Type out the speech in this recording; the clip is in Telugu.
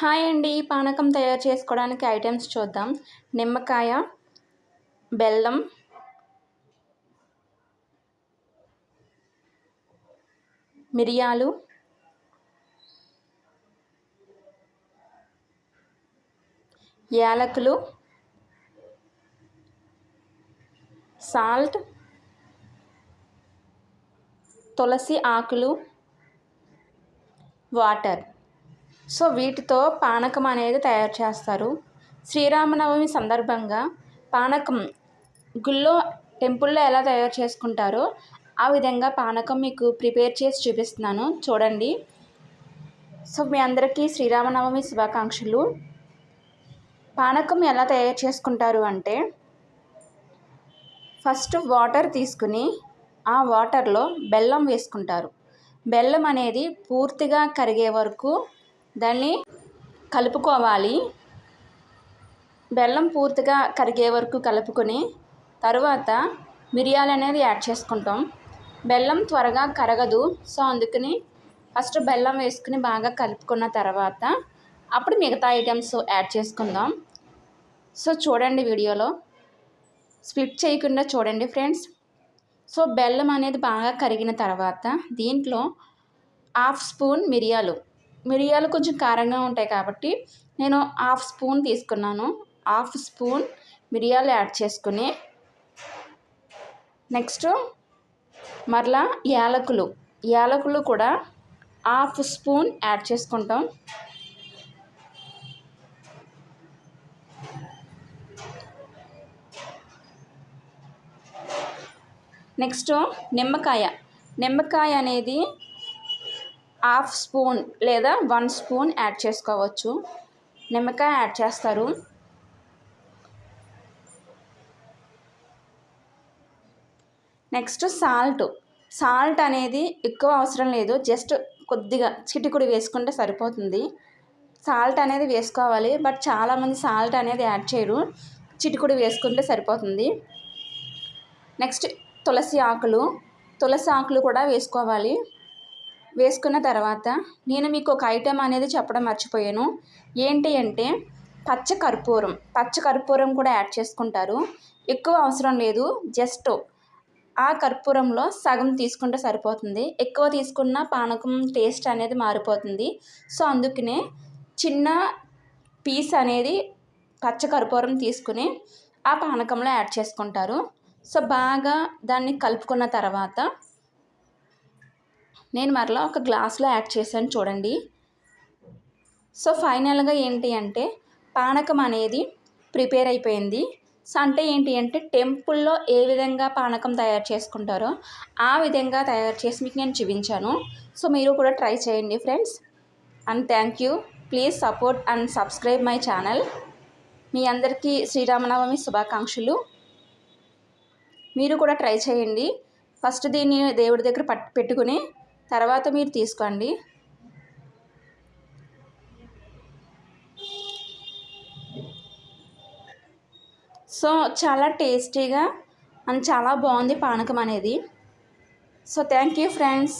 హాయ్ అండి. పానకం తయారు చేసుకోవడానికి ఐటమ్స్ చూద్దాం. నిమ్మకాయ బెల్లం మిరియాలు యాలకులు సాల్ట్ తులసి ఆకులు వాటర్. సో వీటితో పానకం అనేది తయారు చేస్తారు. శ్రీరామనవమి సందర్భంగా పానకం గుళ్ళో టెంపుల్లో ఎలా తయారు చేసుకుంటారో ఆ విధంగా పానకం మీకు ప్రిపేర్ చేసి చూపిస్తున్నాను. చూడండి. సో మీ అందరికీ శ్రీరామనవమి శుభాకాంక్షలు. పానకం ఎలా తయారు చేసుకుంటారు అంటే ఫస్ట్ వాటర్ తీసుకుని ఆ వాటర్లో బెల్లం వేసుకుంటారు. బెల్లం అనేది పూర్తిగా కరిగే వరకు దాన్ని కలుపుకోవాలి. బెల్లం పూర్తిగా కరిగే వరకు కలుపుకొని తరువాత మిరియాలు అనేది యాడ్ చేసుకుంటాం. బెల్లం త్వరగా కరగదు సో అందుకని ఫస్ట్ బెల్లం వేసుకుని బాగా కలుపుకున్న తర్వాత అప్పుడు మిగతా ఐటమ్స్ యాడ్ చేసుకుందాం. సో చూడండి వీడియోలో. స్ప్లిట్ చేయకుండా చూడండి ఫ్రెండ్స్. సో బెల్లం అనేది బాగా కరిగిన తర్వాత దీంట్లో హాఫ్ స్పూన్ మిరియాలు మిరియాలు కొంచెం కారంగా ఉంటాయి కాబట్టి నేను హాఫ్ స్పూన్ తీసుకున్నాను. హాఫ్ స్పూన్ మిరియాలు యాడ్ చేసుకుని నెక్స్ట్ మరలా యాలకులు. యాలకులు కూడా హాఫ్ స్పూన్ యాడ్ చేసుకుంటాం. నెక్స్ట్ నిమ్మకాయ. నిమ్మకాయ అనేది హాఫ్ స్పూన్ లేదా వన్ స్పూన్ యాడ్ చేసుకోవచ్చు. నిమ్మకాయ యాడ్ చేస్తారు. Next salt. సాల్ట్ అనేది ఎక్కువ అవసరం లేదు. జస్ట్ కొద్దిగా చిటికుడి వేసుకుంటే సరిపోతుంది. సాల్ట్ అనేది వేసుకోవాలి. బట్ చాలామంది సాల్ట్ అనేది యాడ్ చేయరు. చిటికుడి వేసుకుంటే సరిపోతుంది. నెక్స్ట్ తులసి ఆకులు. తులసి ఆకులు కూడా వేసుకోవాలి. వేసుకున్న తర్వాత నేను మీకు ఒక ఐటెం అనేది చెప్పడం మర్చిపోయాను. ఏంటి అంటే పచ్చ కర్పూరం. పచ్చ కర్పూరం కూడా యాడ్ చేసుకుంటారు. ఎక్కువ అవసరం లేదు. జస్ట్ ఆ కర్పూరంలో సగం తీసుకుంటే సరిపోతుంది. ఎక్కువ తీసుకున్న పానకం టేస్ట్ అనేది మారిపోతుంది. సో అందుకనే చిన్న పీస్ అనేది పచ్చ కర్పూరం తీసుకుని ఆ పానకంలో యాడ్ చేసుకుంటారు. సో బాగా దాన్ని కలుపుకున్న తర్వాత నేను మరలా ఒక గ్లాస్లో యాడ్ చేశాను చూడండి. సో ఫైనల్గా ఏంటి అంటే పానకం అనేది ప్రిపేర్ అయిపోయింది. సో అంటే ఏంటి అంటే టెంపుల్లో ఏ విధంగా పానకం తయారు చేసుకుంటారో ఆ విధంగా తయారు చేసి మీకు నేను చూపించాను. సో మీరు కూడా ట్రై చేయండి friends. And thank you. Please support and subscribe my channel. మీ అందరికీ శ్రీరామనవమి శుభాకాంక్షలు. మీరు కూడా ట్రై చేయండి. ఫస్ట్ దీన్ని దేవుడి దగ్గర పట్ పెట్టుకుని తర్వాత మీరు తీసుకోండి. సో చాలా టేస్టీగా అండ్ చాలా బాగుంది పానకం అనేది. So thank you friends.